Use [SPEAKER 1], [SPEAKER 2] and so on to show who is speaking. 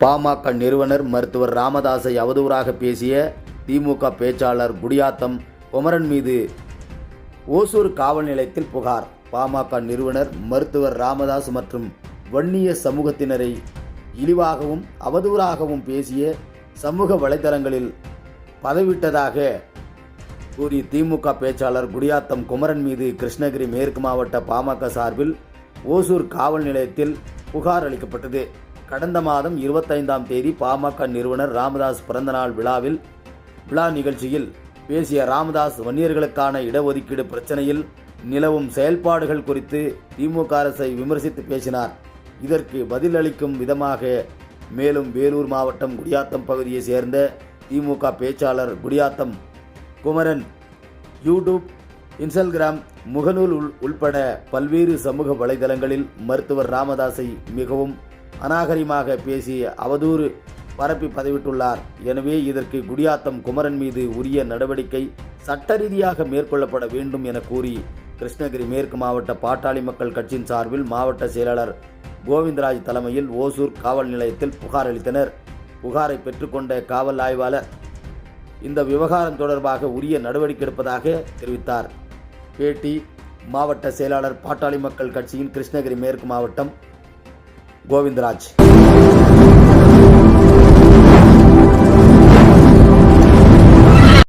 [SPEAKER 1] பாமக நிறுவனர் மருத்துவர் ராமதாஸை அவதூறாக பேசிய திமுக பேச்சாளர் குடியாத்தம் குமரன் மீது ஓசூர் காவல் நிலையத்தில் புகார். பாமக நிறுவனர் மருத்துவர் ராமதாஸ் மற்றும் வன்னிய சமூகத்தினரை இழிவாகவும் அவதூறாகவும் பேசிய சமூக வலைதளங்களில் பதவிட்டதாக கூறி திமுக பேச்சாளர் குடியாத்தம் குமரன் மீது கிருஷ்ணகிரி மேற்கு மாவட்ட பாமக சார்பில் ஓசூர் காவல் நிலையத்தில் புகார் அளிக்கப்பட்டது. கடந்த மாதம் இருபத்தைந்தாம் தேதி பாமக நிறுவனர் ராமதாஸ் பிறந்தநாள் விழாவில் விழா நிகழ்ச்சியில் பேசிய ராமதாஸ் வன்னியர்களுக்கான இடஒதுக்கீடு பிரச்சனையில் நிலவும் செயல்பாடுகள் குறித்து திமுக அரசை விமர்சித்து பேசினார். இதற்கு பதிலளிக்கும் விதமாக மேலும் வேலூர் மாவட்டம் குடியாத்தம் பகுதியைச் சேர்ந்த திமுக பேச்சாளர் குடியாத்தம் குமரன் யூடியூப் இன்ஸ்டாகிராம் முகநூல் உள் உள்பட பல்வேறு சமூக வலைதளங்களில் மருத்துவர் ராமதாஸை மிகவும் அநாகரிகமாக பேசி அவதூறு பரப்பி பதிவிட்டுள்ளார். எனவே இதற்கு குடியாத்தம் குமரன் மீது உரிய நடவடிக்கை சட்ட ரீதியாக மேற்கொள்ளப்பட வேண்டும் என கூறி கிருஷ்ணகிரி மேற்கு மாவட்ட பாட்டாளி மக்கள் கட்சியின் சார்பில் மாவட்ட செயலாளர் கோவிந்தராஜ் தலைமையில் ஓசூர் காவல் நிலையத்தில் புகார் அளித்தனர். புகாரை பெற்றுக்கொண்ட காவல் ஆய்வாளர் இந்த விவகாரம் தொடர்பாக உரிய நடவடிக்கை எடுப்பதாக தெரிவித்தார். பேட்டி மாவட்ட செயலாளர் பாட்டாளி மக்கள் கட்சியின் கிருஷ்ணகிரி மேற்கு மாவட்டம் கோவிந்தராஜ்.